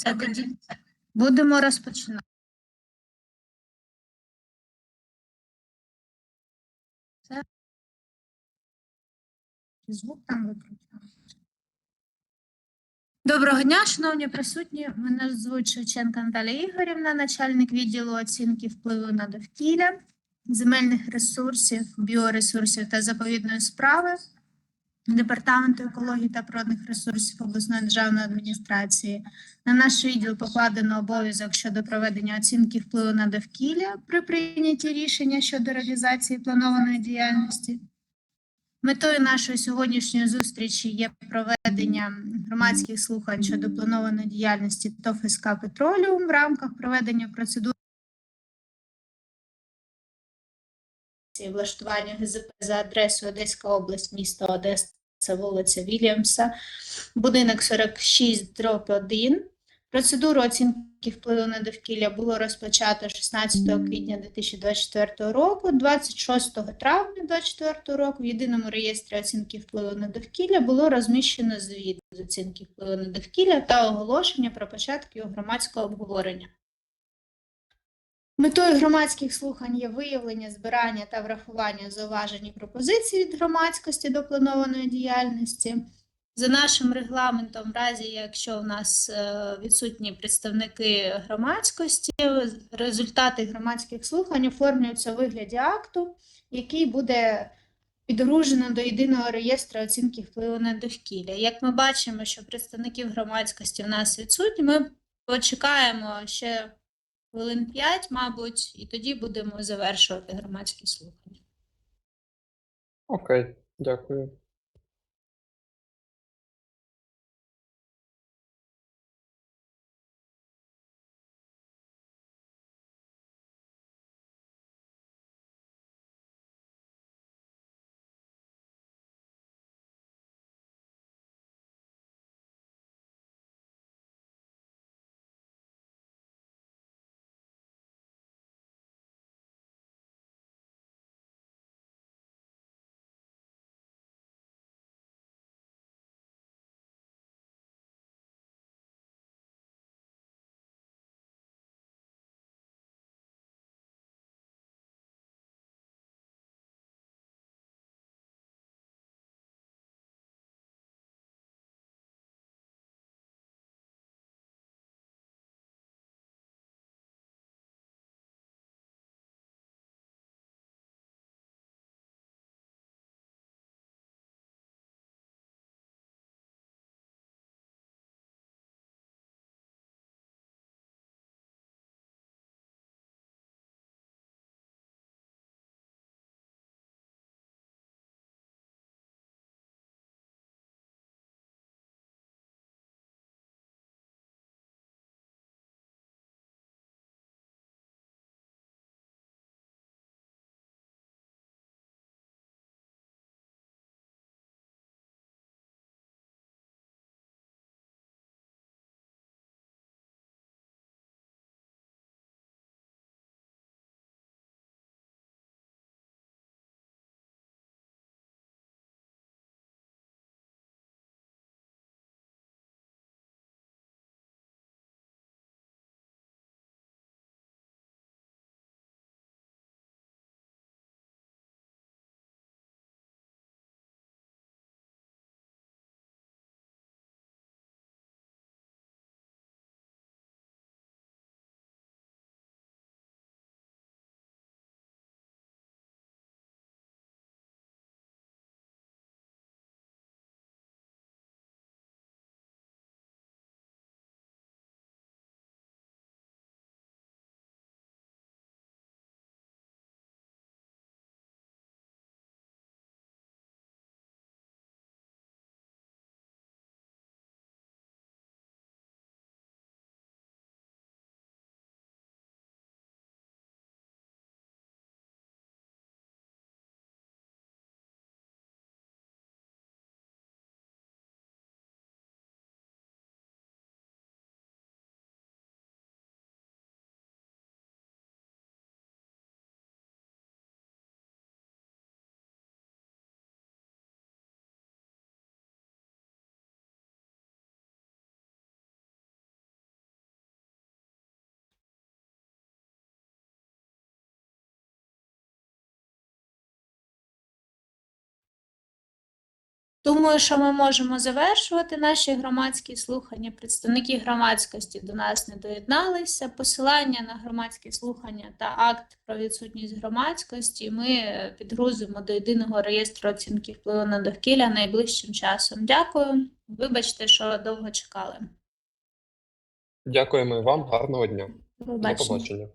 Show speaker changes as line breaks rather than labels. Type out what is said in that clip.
Все тоді будемо розпочинати. Все. Звук там виключається. Доброго дня, шановні присутні. Мене звуть Шевченка Наталія Ігорівна, начальник відділу оцінки впливу на довкілля, земельних ресурсів, біоресурсів та заповідної справи Департаменту екології та природних ресурсів обласної державної адміністрації. На наш відділ покладено обов'язок щодо проведення оцінки впливу на довкілля при прийнятті рішення щодо реалізації планованої діяльності. Метою нашої сьогоднішньої зустрічі є проведення громадських слухань щодо планованої діяльності ТОВ СК Петроліум в рамках проведення процедури влаштування ГЗП за адресою Одеська область, місто Одеса, вулиця Вільямса, будинок 46, дроб 1. Процедуру оцінки впливу на довкілля було розпочато 16 квітня 2024 року. 26 травня 2024 року в єдиному реєстрі оцінки впливу на довкілля було розміщено звіт з оцінки впливу на довкілля та оголошення про початок його громадського обговорення. Метою громадських слухань є виявлення, збирання та врахування зауважень і пропозицій від громадськості до планованої діяльності. За нашим регламентом, в разі якщо в нас е, відсутні представники громадськості, результати громадських слухань оформлюються у вигляді акту, який буде підгружено до єдиного реєстру оцінки впливу на довкілля. Як ми бачимо, що представників громадськості в нас відсутні, ми почекаємо ще хвилин 5, мабуть, і тоді будемо завершувати громадські слухання.
Окей, дякую.
Думаю, що ми можемо завершувати наші громадські слухання. Представники громадськості до нас не доєдналися. Посилання на громадські слухання та акт про відсутність громадськості ми підгрузимо до єдиного реєстру оцінки впливу на довкілля найближчим часом. Дякую. Вибачте, що довго чекали.
Дякуємо і вам. Гарного дня.
До
побачення.